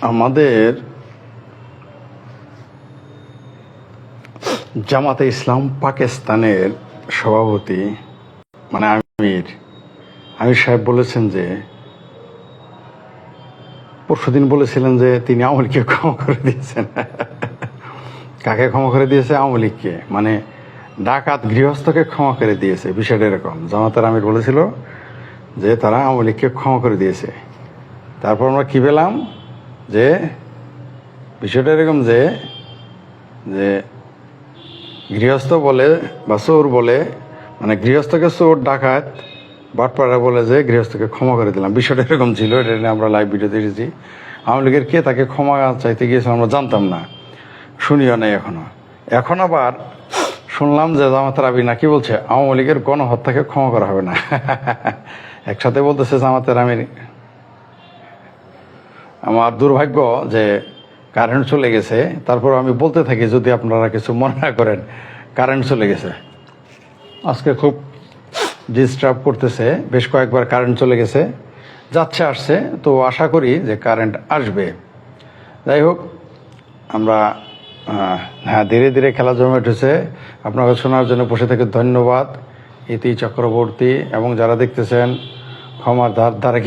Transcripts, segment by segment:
আমাদের জামাতে ইসলাম পাকিস্তানের সভাপতি মানে আমির আমির সাহেব বলেছেন যে পরশুদিন বলেছিলেন যে তিনি আওয়ামী লীগকে ক্ষমা করে দিয়েছেন। কাকে ক্ষমা করে দিয়েছে? আওয়ামী লীগকে। মানে ডাকাত গৃহস্থকে ক্ষমা করে দিয়েছে, বিষয়টা এরকম। জামাতের আমির বলেছিল যে তারা আওয়ামী লীগকে ক্ষমা করে দিয়েছে। তারপর আমরা কি পেলাম? যে, বিষয়টা এরকম যে যে গৃহস্থ বলে বা চোর বলে মানে গৃহস্থকে চোর, ডাকাত, বাটপাড়া বলে যে গৃহস্থকে ক্ষমা করে দিলাম। বিষয়টা এরকম ছিল, এটা নিয়ে আমরা লাইভ ভিডিও দেখেছি। আওয়ামী লীগের কে তাকে ক্ষমা চাইতে গিয়েছিল আমরা জানতাম না, শুনিও নাই এখনও। এখন আবার শুনলাম যে জামাত রাবি নাকি বলছে, আওয়ামী লীগের গণহত্যাকে ক্ষমা করা হবে না। একসাথে বলতেছে জামাতের আমির আমার দুর্ভাগ্য যে কারেন্ট চলে গেছে। তারপর আমি বলতে থাকি, যদি আপনারা কিছু মনে না করেন কারেন্ট চলে গেছে। আজকে খুব ডিস্টার্ব করতেছে, বেশ কয়েকবার কারেন্ট চলে গেছে, যাচ্ছে, আসছে। তো আশা করি যে কারেন্ট আসবে। যাই হোক, আমরা হ্যাঁ ধীরে ধীরে খেলা জমে উঠেছে। আপনাকে শোনার জন্য বসে থেকে, ধন্যবাদ। ইতি চক্রবর্তী এবং যারা দেখতেছেন ক্ষমার ধার ধারে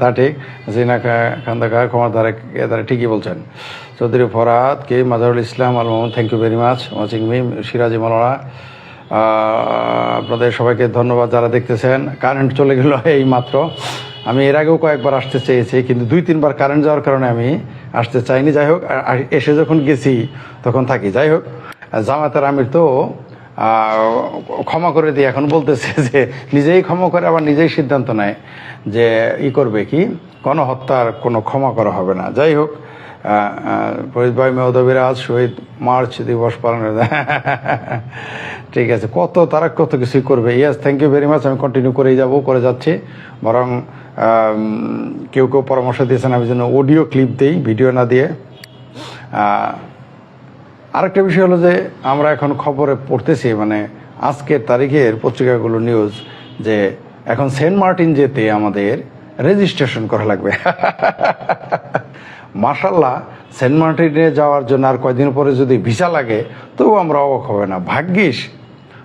তা ঠিক। জিনা খা- ক্ষমার ধারে ধারে ঠিকই বলছেন। চৌধুরী ফরাদ কে, Mazharul Islam Al Mohammad thank you very much watching me Siraji মালানা আপনাদের সবাইকে ধন্যবাদ যারা দেখতেছেন। কারেন্ট চলে গেল এই মাত্র। আমি এর আগেও কয়েকবার আসতে চেয়েছি, কিন্তু দুই, তিনবার কারেন্ট যাওয়ার কারণে আমি আসতে চাইনি। যাই হোক এসে যখন গেছি, তখন থাকি। যাই হোক, জামাতের আমির তো ক্ষমা করে দিয়ে এখন বলতেছে যে নিজেই ক্ষমা করে, আবার নিজেই সিদ্ধান্ত নেয় যে ই করবে কি? গণহত্যার কোনো ক্ষমা করা হবে না। যাই হোক ফরিদ ভাই মেহদবিরাজ শহীদ মার্চ দিবস পালনের ঠিক আছে, কত তারা কত কিছুই করবে। Yes thank you very much আমি কন্টিনিউ করেই যাব, করে যাচ্ছি। বরং কেউ কেউ পরামর্শ দিয়েছেন, আমি যেন অডিও ক্লিপ দিই ভিডিও না দিয়ে। আরেকটা বিষয় হলো যে আমরা এখন খবরে পড়তেছি মানে আজকের তারিখের পত্রিকাগুলো নিউজ যে এখন সেন্ট মার্টিন যেতে আমাদের রেজিস্ট্রেশন করা লাগবে। মার্শাল্লাহ সেন্ট মার্টিনে যাওয়ার জন্য আর কয়দিন পরে যদি ভিসা লাগে তবু আমরা অবাক হবে না। ভাগ্যিস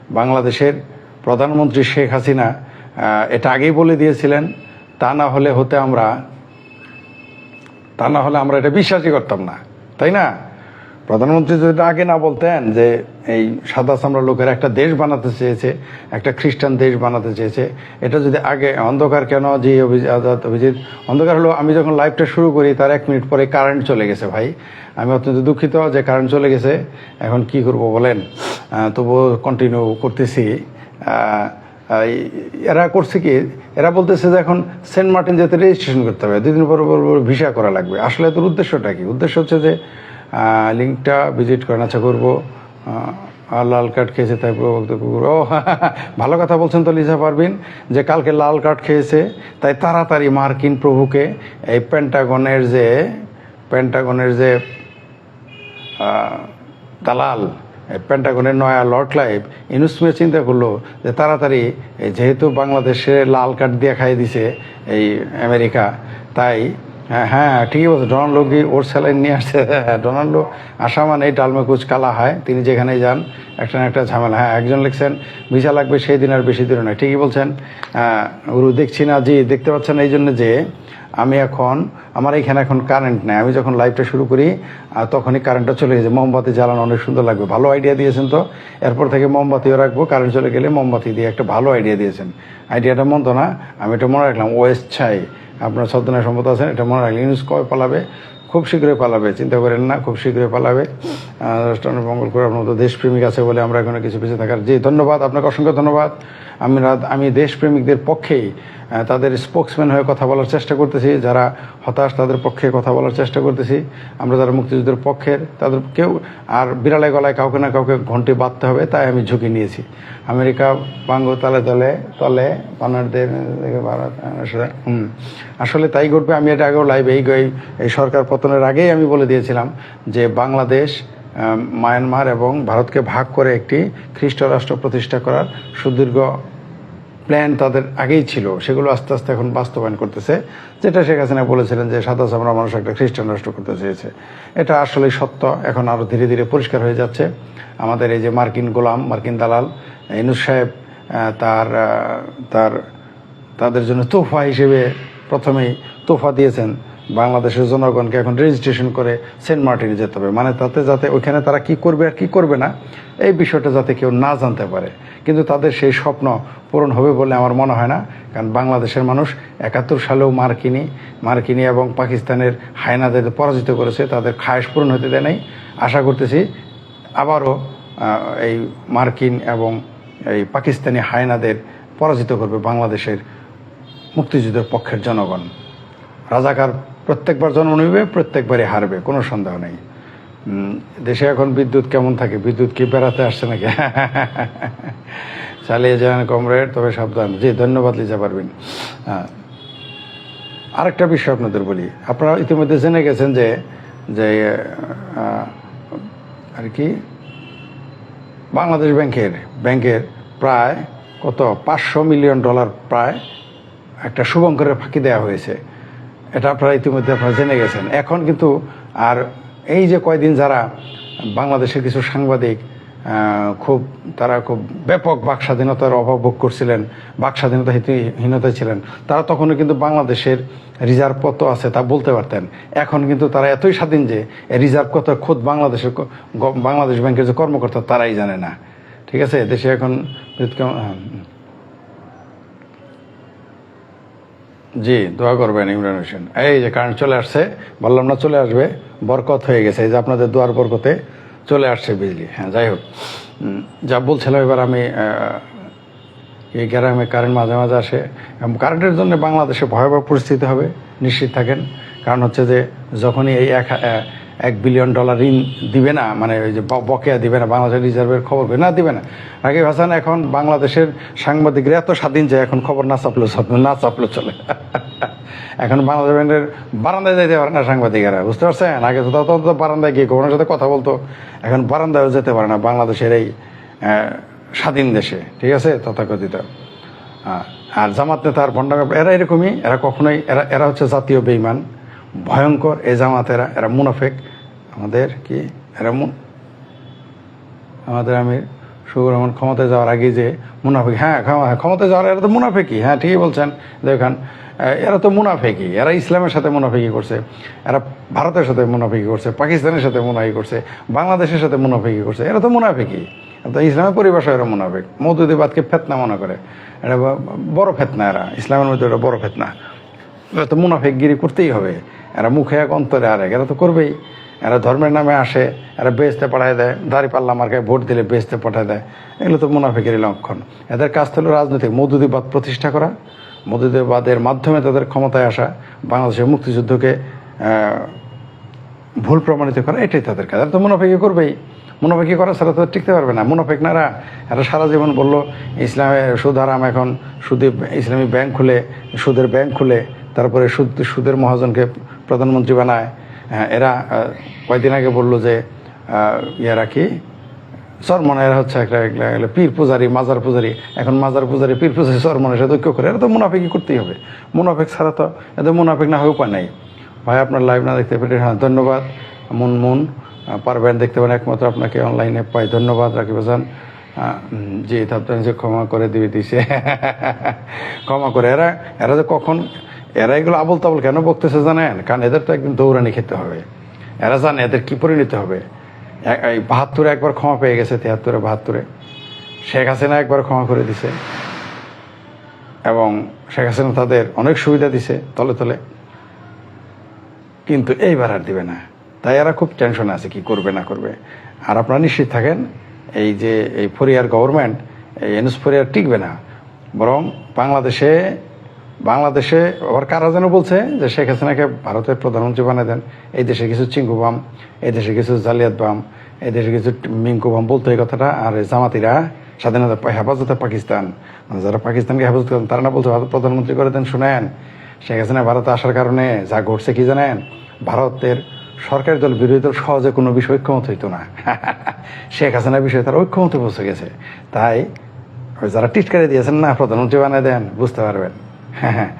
বাংলাদেশের প্রধানমন্ত্রী শেখ হাসিনা এটা আগেই বলে দিয়েছিলেন, তা না হলে হতে আমরা, তা না হলে আমরা এটা বিশ্বাসই করতাম না। তাই না? প্রধানমন্ত্রী যদি আগে না বলতেন যে এই সাদা চামড়া লোকের একটা দেশ বানাতে চেয়েছে, একটা খ্রিস্টান দেশ বানাতে চেয়েছে, এটা যদি আগে অন্ধকার কেন? যে আজাদ, অভিজিৎ। অন্ধকার হলো, আমি যখন লাইভটা শুরু করি, তার এক মিনিট পরে কারেন্ট চলে গেছে ভাই। আমি অত্যন্ত দুঃখিত যে কারেন্ট চলে গেছে। এখন কি করব বলেন? তবুও কন্টিনিউ করতেছি। এরা করছে কি? এরা বলতেছে যে এখন সেন্ট মার্টিন যেতে রেজিস্ট্রেশন করতে হবে। দুদিন পর পর ভিসা করা লাগবে। আসলে তোর উদ্দেশ্যটা কি? উদ্দেশ্য হচ্ছে যে লিঙ্কটা ভিজিট করেন। আচ্ছা করব। লাল কার্ড খেয়েছে, তাই কুকুর ও ভালো কথা বলছেন তো লিজা পারবিন যে কালকে লাল কার্ড খেয়েছে, তাই তাড়াতাড়ি মার্কিন প্রভুকে এই পেন্টাগনের যে পেন্টাগনের যে দালাল, এই প্যান্টাগনের নয়া লর্ড লাইফ ইনুসমে চিন্তা করল যে তাড়াতাড়ি যেহেতু বাংলাদেশে লাল কার্ড দিয়ে খাই দিছে এই আমেরিকা, তাই হ্যাঁ হ্যাঁ ঠিকই বলছে। ডোনাল্ডো কি ওর স্যালাইন নিয়ে আসছে? হ্যাঁ ডোনাল্ডো আসা মানে ডালমে কুচ কালা হয়। তিনি যেখানে যান, একটা না একটা ঝামেলা। হ্যাঁ একজন লিখছেন, ভিসা লাগবে সেই দিন আর বেশি দিন নয়। ঠিকই বলছেন। গুরু, দেখছি না। জি, দেখতে পাচ্ছেন এই জন্য যে আমি এখন, আমার এখানে এখন কারেন্ট নেই। আমি যখন লাইভটা শুরু করি আর তখনই কারেন্টটা চলে গেছে। মোমবাতি জ্বালানো অনেক সুন্দর লাগবে। ভালো আইডিয়া দিয়েছেন তো। এরপর থেকে মোমবাতিও রাখব। কারেন্ট চলে গেলে মোমবাতি দিয়ে একটা ভালো আইডিয়া দিয়েছেন। আইডিয়াটা মন্দ না। আমি এটা মনে রাখলাম ওয়েস্ট ছাই আপনার সদ্যনা সম্মত আছেন এটা মনে রাখলেন ইউনুস কবে পালাবে, খুব শীঘ্রই পালাবে, চিন্তা করেন না, খুব শীঘ্রই পালাবে। মঙ্গল করে আপনার মতো দেশপ্রেমিক আছে বলে আমরা এখানে কিছু বেঁচে থাকার যে ধন্যবাদ, আপনাকে অসংখ্য ধন্যবাদ। আমি আমি দেশপ্রেমিকদের পক্ষেই তাদের স্পোক্সম্যান হয়ে কথা বলার চেষ্টা করতেছি, যারা হতাশ তাদের পক্ষে কথা বলার চেষ্টা করতেছি। আমরা যারা মুক্তিযুদ্ধের পক্ষের, তাদের কেউ আর বিড়ালে গলায় কাউকে না কাউকে ঘন্টি বাঁধতে হবে, তাই আমি ঝুঁকি নিয়েছি। আমেরিকা বাঙ্গ তলে তলে তলে পানারদের দেখে ভারত হুম। আসলে তাই ঘটবে, আমি এটা আগেও লাইভ এই এই- এই সরকার পতনের আগেই আমি বলে দিয়েছিলাম যে বাংলাদেশ মায়ানমার এবং ভারতকে ভাগ করে একটি খ্রিস্ট রাষ্ট্র প্রতিষ্ঠা করার সুদীর্ঘ প্ল্যান তাদের আগেই ছিল, সেগুলো আস্তে আস্তে এখন বাস্তবায়ন করতেছে, যেটা শেখ হাসিনা বলেছিলেন যে সাদা চামড়া মানুষ একটা খ্রিস্টান রাষ্ট্র করতে চেয়েছে। এটা আসলে সত্য, এখন আরও ধীরে ধীরে পরিষ্কার হয়ে যাচ্ছে। আমাদের এই যে মার্কিন গোলাম, মার্কিন দালাল, ইনুস সাহেব তার তার, তাদের জন্য তোফা হিসেবে প্রথমেই তোফা দিয়েছেন। বাংলাদেশের জনগণকে এখন রেজিস্ট্রেশন করে সেন্ট মার্টিনে যেতে হবে। মানে তাতে যাতে ওইখানে তারা কি করবে আর কি করবে না, এই বিষয়টা যাতে কেউ না জানতে পারে। কিন্তু তাদের সেই স্বপ্ন পূরণ হবে বলে আমার মনে হয় না, কারণ বাংলাদেশের মানুষ একাত্তর সালেও মার্কিনি মার্কিনি এবং পাকিস্তানের হায়নাদের পরাজিত করেছে, তাদের খায়েশ পূরণ হতে দেয় নাই। আশা করতেছি আবারও এই মার্কিন এবং এই পাকিস্তানি হায়নাদের পরাজিত করবে বাংলাদেশের মুক্তিযুদ্ধের পক্ষের জনগণ। রাজাকার প্রত্যেকবার জন্ম নেবে, প্রত্যেকবারই হারবে, কোনো সন্দেহ নেই। দেশে এখন বিদ্যুৎ কেমন থাকে? বিদ্যুৎ কি বেড়াতে আসছে নাকি? চালিয়ে যান কমরেড, তবে সাবধান। জি, ধন্যবাদ, লিজা পারবেন আরেকটা বিষয় আপনাদের বলি। আপনারা ইতিমধ্যে জেনে গেছেন যে যে আর কি? বাংলাদেশ ব্যাংকের ব্যাংকের প্রায় কত? পাঁচশো মিলিয়ন ডলার প্রায় একটা শুভঙ্করের ফাঁকি দেওয়া হয়েছে। এটা আপনারা ইতিমধ্যে আপনারা জেনে গেছেন। এখন কিন্তু আর এই যে কয়দিন যারা বাংলাদেশের কিছু সাংবাদিক খুব তারা খুব ব্যাপক বাক স্বাধীনতার অভাব ভোগ করছিলেন বাক স্বাধীনতা হীনতায় ছিলেন, তারা তখনও কিন্তু বাংলাদেশের রিজার্ভ কত আছে তা বলতে পারতেন। এখন কিন্তু তারা এতই স্বাধীন যে রিজার্ভ কত খোদ বাংলাদেশের বাংলাদেশ ব্যাংকের যে কর্মকর্তা তারাই জানে না। ঠিক আছে? দেশে এখন বিদ্যুৎ কেমন- হ্যাঁ। জি, দোয়া করবেন ইমরান হোসেন। এই যে কারেন্ট চলে আসছে, বললাম না চলে আসবে, বরকত হয়ে গেছে, এই যে আপনাদের দোয়ার বরকতে চলে আসছে বিজলি। হ্যাঁ যাই হোক। যা বলছিলাম এবার আমি এই গ্রামে কারেন্ট মাঝে মাঝে আসে কারেন্টের জন্য বাংলাদেশে ভয়াবহ পরিস্থিতি হবে, নিশ্চিত থাকেন। কারণ হচ্ছে যে যখনই এই এক এক বিলিয়ন ডলার ঋণ দিবে না মানে ওই যে বকেয়া দিবে না, বাংলাদেশের রিজার্ভের খবর না, দিবে না। রাকিব হাসান এখন বাংলাদেশের সাংবাদিকরা এত স্বাধীন যে এখন খবর না চাপলেও চলে- না চাপলেও চলে। এখন বাংলাদেশ ব্যাংকের বারান্দায় যেতে পারে না সাংবাদিকেরা, বুঝতে পারছেন? আগে তো তত বারান্দায় গিয়ে গভর্নর সাথে কথা বলতো, এখন বারান্দায়ও যেতে পারে না বাংলাদেশের এই স্বাধীন দেশে, ঠিক আছে? তথাকথিত। আর জামাত নেতা আর ভণ্ডাঙ্গা এরা এরকমই, এরা কখনোই, এরা এরা হচ্ছে জাতীয় বেইমান। ভয়ঙ্কর এ জামাতেরা এরা মুনাফেক। আমাদের কি? এরা আমাদের আমি শুভ রহমান ক্ষমতায় যাওয়ার আগে যে মুনাফিক হ্যাঁ হ্যাঁ, ক্ষমতায় যাওয়ার এরা তো মুনাফেকি হ্যাঁ ঠিকই বলছেন। দেখেন এরা তো মুনাফেকি এরা ইসলামের সাথে মুনাফিকি করছে। এরা ভারতের সাথে মুনাফিকি করছে। পাকিস্তানের সাথে মুনাফি করছে। বাংলাদেশের সাথে মুনাফিকি করছে। এরা তো মুনাফিকি তো ইসলামের পরিভাষা এরা মুনাফেক। মৌদুদিবাদকে ফেতনা মনে করে। এটা বড় ফেতনা এরা। ইসলামের মধ্যে এটা বড় ফেতনা। এরা তো মুনাফিকগিরি করতেই হবে। এরা মুখে এক অন্তরে আরেক, এরা তো করবেই। এরা ধর্মের নামে আসে, এরা বেচতে পাঠায় দেয়, দাড়ি পাল্লা মার্কায় ভোট দিলে বেচতে পাঠায় দেয়। এগুলো তো মুনাফিকেরই লক্ষণ। এদের কাজ হলো রাজনৈতিক মধুদিবাদ প্রতিষ্ঠা করা। মধুদিবাদের মাধ্যমে তাদের ক্ষমতায় আসা, বাংলাদেশের মুক্তিযুদ্ধকে ভুল প্রমাণিত করা, এটাই তাদের কাজ। এরা তো মুনাফিকি করবেই। মুনাফিকি করা ছাড়া তো টিকতে পারবে না। মুনাফিক নারা এরা সারা জীবন বলল, ইসলামে সুদ হারাম, এখন সুদে ইসলামী ব্যাংক খুলে, সুদের ব্যাংক খুলে, তারপরে সুদ, সুদের মহাজনকে প্রধানমন্ত্রী বানায় হ্যাঁ, এরা কয়েকদিন আগে বলল যে ইয়েরা কি? সরমনে এরা হচ্ছে একটা পীর পূজারি মাজার পূজারি। এখন মাজার পূজারি পীর পূজারি সরমনের সাথে ঐক্য করে এরা তো মুনাফিকই করতেই হবে। মুনাফিক ছাড়া তো এদের মুনাফিক না হয়ে উপায় নাই। ভাই আপনার লাইভ না দেখতে পেরে হ্যাঁ ধন্যবাদ। মুন মুন পারবেন দেখতে পারেন একমাত্র আপনাকে অনলাইনে পাই। ধন্যবাদ রাকিব হাসান। জি ভাবতেন ক্ষমা করে দিবে দিছে ক্ষমা করে এরা এরা যে কখন এরা এগুলো আবল তাবল কেন বকতেছে জানেন? কারণ এদের তো একদিন দৌড়ানি খেতে হবে। এরা জানে এদের কি পরিণত হবে। এই বাহাত্তরে একবার ক্ষমা পেয়ে গেছে, তিয়াত্তরে, বাহাত্তরে। শেখ হাসিনা একবার ক্ষমা করে দিছে। এবং শেখ হাসিনা তাদের অনেক সুবিধা দিছে তলে তলে। কিন্তু এইবার আর দিবে না। তাই এরা খুব টেনশনে আছে কি করবে, না করবে। আর আপনারা নিশ্চিত থাকেন, এই যে, এই ফরিয়ার গভর্নমেন্ট, এই এনএস ফরিয়ার টিকবে না। বরং বাংলাদেশে বাংলাদেশে, আবার কারা যেন বলছে যে শেখ হাসিনাকে ভারতের প্রধানমন্ত্রী বানিয়ে দেন। এই দেশে কিছু চিঙ্কু বাম, এই দেশে কিছু জালিয়াত বাম, এই দেশে কিছু মিঙ্কু বাম বলতো এই কথাটা। আর জামাতিরা স্বাধীনতা, হেফাজতে পাকিস্তান। মানে যারা পাকিস্তানকে হেফাজত করেন, তারা না বলছে ভারত প্রধানমন্ত্রী করে দেন, শুনেন। শেখ হাসিনা ভারতে আসার কারণে যা ঘটছে কি জানেন? ভারতের সরকারি দল, বিরোধী দল সহজে কোনো বিষয় ঐক্যমত হইতো না। শেখ হাসিনার বিষয়ে তারা ঐক্যমতে পৌঁছে গেছে। তাই, যারা টিটকারি দিয়েছেন না, প্রধানমন্ত্রী বানিয়ে দেন, বুঝতে পারবেন। হ্যাঁ হ্যাঁ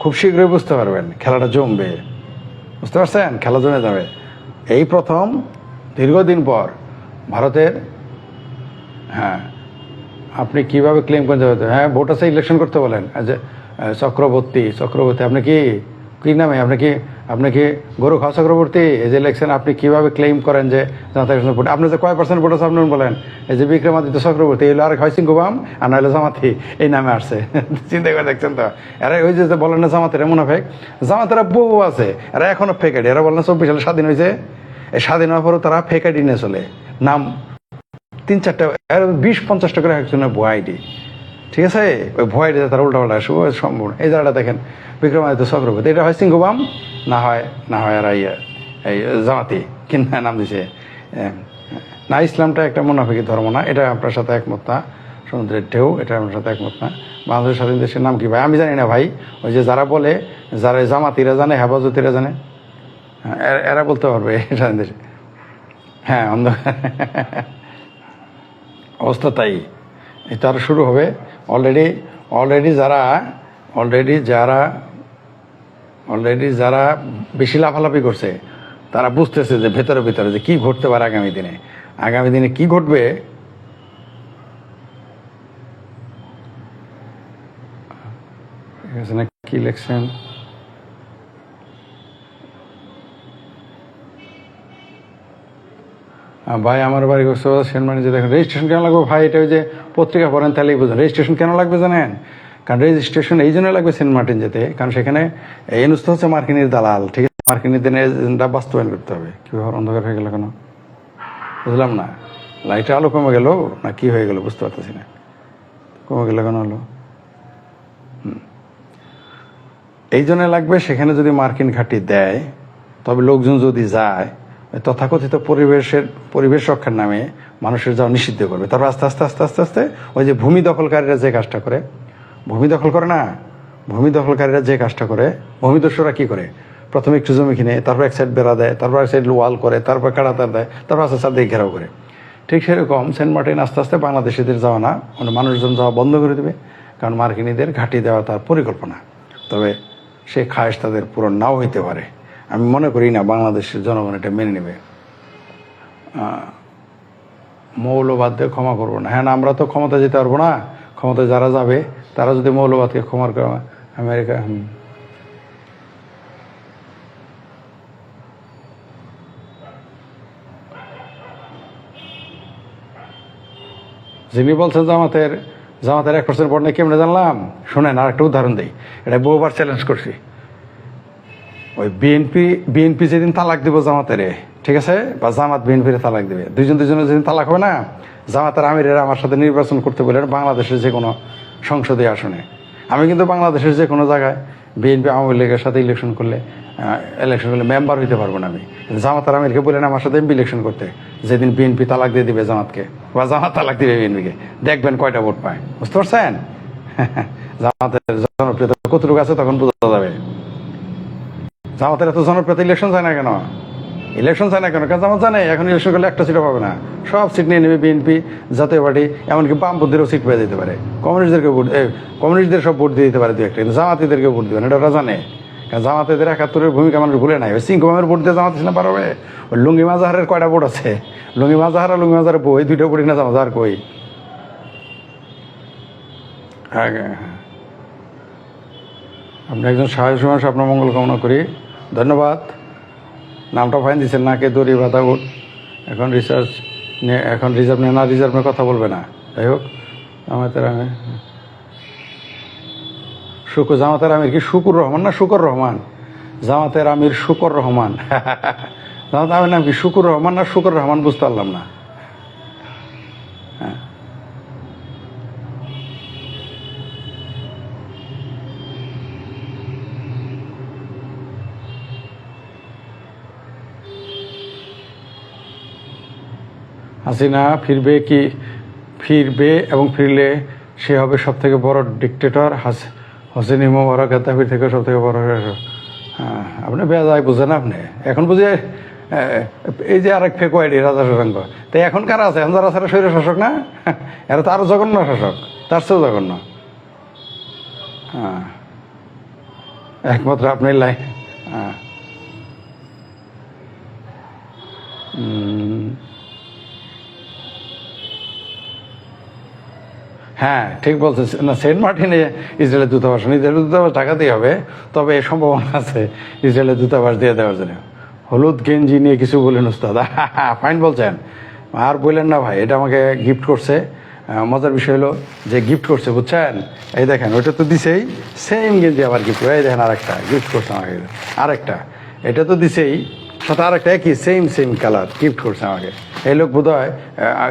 খুব শীঘ্রই বুঝতে পারবেন, খেলাটা জমবে। বুঝতে পারছেন? খেলা জমে যাবে। এই প্রথম দীর্ঘদিন পর ভারতের হ্যাঁ আপনি কীভাবে ক্লেম করতে হ্যাঁ ভোট আছে ইলেকশন করতে বলেন। যে চক্রবর্তী চক্রবর্তী, আপনি কি? কি নামে আপনি কি আপনি কি গরু খাওয়া চক্রবর্তী এই যে ইলেকশন আপনি কীভাবে ক্লেম করেন যে জনতা ইলেকশন ভোট? আপনি যে কয় পার্সেন্ট ভোট আছে আপনি বলেন। এই যে বিক্রমাদিত্য চক্রবর্তী এগুলো আর হয় সিংকুবাম আর নাহলে জামাতি, এই নামে আসছে। চিন্তা করে দেখছেন তো? এরা ওই যে বলেন না জামাতের, এমন ফেক জামাতেরা বহু আছে, এরা এখনও ফেক আইডি এরা বলেন চব্বিশ সালে স্বাধীন হয়েছে। এই স্বাধীন হওয়ার পরও তারা ফেক আইডি নিয়ে চলে। নাম তিন চারটা বিশ পঞ্চাশটা করে একজনের ভয় আইডি। ঠিক আছে? ওই ভয় দিয়ে তারা উল্টা পাল্টা শুভ সম্পূর্ণ। এই জায়গাটা দেখেন বিক্রমাদিত্য চক্রবর্তী এটা হয় সিংহবাম? না হয় না হয় আর ইয়ে এই জামাতি। কিনা নাম দিছে না ইসলামটা একটা মুনাফিকি ধর্ম না। এটা আপনার সাথে একমত না সমুদ্রের ঢেউ এটা আপনার সাথে একমত না। বাংলাদেশ স্বাধীন দেশের নাম কি ভাই? আমি জানি না ভাই। ওই যে যারা বলে যারা জামাতিরা জানে হেফাজতিরা জানে। হ্যাঁ, এরা- এরা বলতে পারবে স্বাধীন দেশে। হ্যাঁ অন্ধকার। অবস্থা তাই। এটা আরও শুরু হবে। অলরেডি অলরেডি যারা অলরেডি যারা অলরেডি যারা বেশি লাফালাফি করছে, তারা বুঝতেছে যে ভেতরে ভেতরে যে কি ঘটতে পারে আগামী দিনে। আগামী দিনে কি ঘটবে? ঠিক আছে, না, কি ইলেকশন ভাই, আমার বাড়ি সেনমানি যে দেখেন রেজিস্ট্রেশন কেন লাগবে? ভাই, এটা ওই যে পত্রিকা পড়েন, তাহলেই বুঝুন। রেজিস্ট্রেশন কেন লাগবে জানেন? কারণ রেজিস্ট্রেশন এই জন্য লাগবে সেন্ট মার্টিন যেতে, কারণ সেখানে এনুস্ত হচ্ছে মার্কিনীর দালাল, ঠিক আছে? মার্কিনীর দিনে এজেন্ডা বাস্তবায়ন করতে হবে। কীভাবে অন্ধকার হয়ে গেল কেন? বুঝলাম না। লাইটের আলো কমে গেল না কি হয়ে গেল বুঝতে পারতেছি না। কমে গেল কেন হুম। এই জন্য লাগবে সেখানে যদি মার্কিন ঘাঁটি দেয়, তবে লোকজন যদি যায় তথাকথিত পরিবেশের পরিবেশ রক্ষার নামে মানুষের যাওয়া নিষিদ্ধ করবে। তারপর আস্তে আস্তে আস্তে আস্তে আস্তে ওই যে ভূমি দখলকারীরা যে কাজটা করে, ভূমি দখল করে না, ভূমি দখলকারীরা যে কাজটা করে ভূমিদস্যুরা কী করে? প্রথমে একটু জমি কিনে, তারপর এক সাইড বেড়া দেয়, তারপর এক সাইড ওয়াল করে, তারপর কাড়াতার দেয়, তারপর আস্তে আস্তে ঘেরাও করে। ঠিক সেরকম সেন্ট মার্টিন আস্তে আস্তে বাংলাদেশিদের যাওয়া না মানে মানুষজন যাওয়া বন্ধ করে দেবে, কারণ মার্কিনীদের ঘাঁটি দেওয়া তার পরিকল্পনা। তবে সে খায়েশ তাদের পূরণ নাও হইতে পারে। আমি মনে করি না বাংলাদেশের জনগণ এটা মেনে নেবে। মৌলবাদকে ক্ষমা করব না। হ্যাঁ আমরা তো ক্ষমতা যেতে পারব না। ক্ষমতায় যারা যাবে, তারা যদি মৌলবাদকে ক্ষমা করে আমেরিকা। যিনি বলছেন জামাতের জামাতের এক পার্সেন্ট নেই কেমনে জানলাম? শোনেন আর একটা উদাহরণ দিই। এটা বহুবার চ্যালেঞ্জ করছি। ওই বিএনপি বিএনপি যেদিন তালাক দিব জামাতের, ঠিক আছে? বা জামাত বিএনপির তালাক দিবে। দুইজন দুজনের যেদিন তালাক হবে না, জামাতের আমিরেরা আমার সাথে নির্বাচন করতে বলেন, বাংলাদেশের যে কোনো সংসদীয় আসনে। আমি কিন্তু বাংলাদেশের যে কোনো জায়গায় বিএনপি আওয়ামী লীগের সাথে ইলেকশন করলে ইলেকশন করলে মেম্বার হইতে পারব না আমি। জামাতার আমিরকে বলেন আমার সাথে এমপি ইলেকশন করতে। যেদিন বিএনপি তালাক দিয়ে দিবে জামাতকে, বা জামাত তালাক দিবে বিএনপিকে দেখবেন কয়টা ভোট পায়। বুঝতে পারছেন? জামাতের জনপ্রিয়তা কতটুকু আছে তখন বোঝা যাবে। জামাতের এত জনপ্রিয়তা ইলেকশন চায় না কেন? ইলেকশন চায় না কেন? কারণ জামাত জানে, এখন ইলেকশন করলে একটা সিটও পাবে না। সব সিট নিয়ে নেবে বিএনপি জাতীয় পার্টি, এমনকি বামপন্থীরও সিট পেয়ে যেতে পারে। কমিউনিস্টদেরকে ভোট কমিউনিস্টদের সব ভোট দিয়ে দিতে পারে দু একটা, কিন্তু জামাতিদেরকে ভোট দেবে না, এটা ওরা জানে। কারণ জামাতিদের একাত্তরের ভূমিকা মানুষ ভুলে নাই। ওই সিংকমের ভোট দিয়ে জামাত না পারবে ওই লুঙ্গি মাজাহারের কয়টা ভোট আছে? লুঙ্গি মাজাহার আর লুঙ্গি মাজাহারের বই দুইটা ভোটই না জামাজাহার কই? হ্যাঁ হ্যাঁ। আপনি একজন সাহসী মানুষ, আপনার মঙ্গল কামনা করি। ধন্যবাদ। নামটা ফাইন দিচ্ছেন না, কে দড়ি বাধা উঠ এখন রিসার্চ নিয়ে এখন রিজার্ভ নিয়ে না রিজার্ভ নিয়ে কথা বলবে না। যাই হোক আমাদের আমি শুকুর জামাতের আমির কি শুকুর রহমান না শুকর রহমান? জামাতের আমির শুকর রহমান। জামাতের আমির নাম কি শুকুর রহমান না শুকর রহমান বুঝতে পারলাম না। হাসিনা ফিরবে কি ফিরবে এবং ফিরলে সে হবে সব থেকে বড় ডিকটেটর হাস হোসেন মোবারক গাদ্দাফির থেকে সব থেকে বড় হ্যাঁ, আপনি বেজায় বুঝেন আপনি। এখন বুঝে এই যে আরেক ফেকো আইডি রাজা শশাঙ্ক তো এখন কারা আছে? এখন যারা আছে শাসক না? এরা তো আরও জঘন্য শাসক। তার চেয়েও জঘন্য। হ্যাঁ একমাত্র আপনি লাই হ্যাঁ। হ্যাঁ ঠিক বলছেন না, সেন্ট মার্টিনে ইসরায়েলের দূতাবাস ইসরায়েলের দূতাবাস ঢাকাতেই হবে, তবে এ সম্ভাবনা আছে ইসরায়েলের দূতাবাস দিয়ে দেওয়ার জন্য। হলুদ গেঞ্জি নিয়ে কিছু বলেন উস্তাদ। ফাইন বলছেন। আর বললেন না ভাই, এটা আমাকে গিফট করছে। মজার বিষয় হলো যে গিফট করছে, বুঝছেন? এই দেখেন, ওইটা তো দিছেই সেম গেঞ্জি আবার গিফট এই দেখেন আরেকটা গিফট করছে আমাকে। আরেকটা, এটা তো দিছেই, সাথে আরেকটা একই সেম সেম কালার গিফট করছে আমাকে। এই লোক বোধ হয়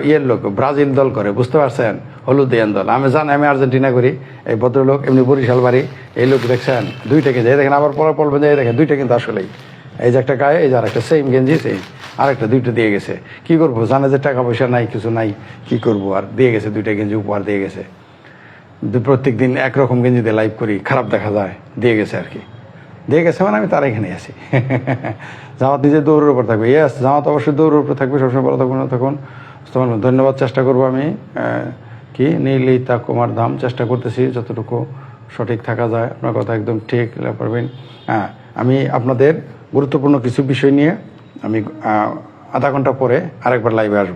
ইয়ের লোক, ব্রাজিল দল করে, বুঝতে পারছেন? হলুদিয়ান দল। আমি জান, আমি আর্জেন্টিনা করি, এই ভদ্রলোক, এমনি বরিশাল বাড়ি, এই লোক দেখছেন দুইটা কিন্তু এই দেখেন, আবার পরে পড়বেন এই দেখেন, দুইটা কিন্তু আসলেই। এই যে একটা গায়ে, এই যে আরেকটা সেম গেঞ্জি সেম আরেকটা, দুইটা দিয়ে গেছে। কি করব? জানে যে টাকা পয়সা নাই, কিছু নাই, কি করব? আর দিয়ে গেছে, দুইটা গেঞ্জি উপহার দিয়ে গেছে। প্রত্যেক দিন একরকম গেঞ্জি দিয়ে লাইভ করি, খারাপ দেখা যায়, দিয়ে গেছে আর কি। দিয়ে গেছে মানে আমি তার এখানে আছি। জামাত নিজে দৌড়ের উপর থাকবে। ইয়েস জামাত অবশ্যই দৌড়ের উপর থাকবে, সবসময় ভালো থাকবে না তখন তোমার ধন্যবাদ, চেষ্টা করব আমি কি নীলিতা কমার দাম চেষ্টা করতেছি, যতটুকু সঠিক থাকা যায়। আপনার কথা একদম ঠিক পারবেন। হ্যাঁ আমি আপনাদের গুরুত্বপূর্ণ কিছু বিষয় নিয়ে আমি আধা ঘণ্টা পরে আরেকবার লাইভে আসব।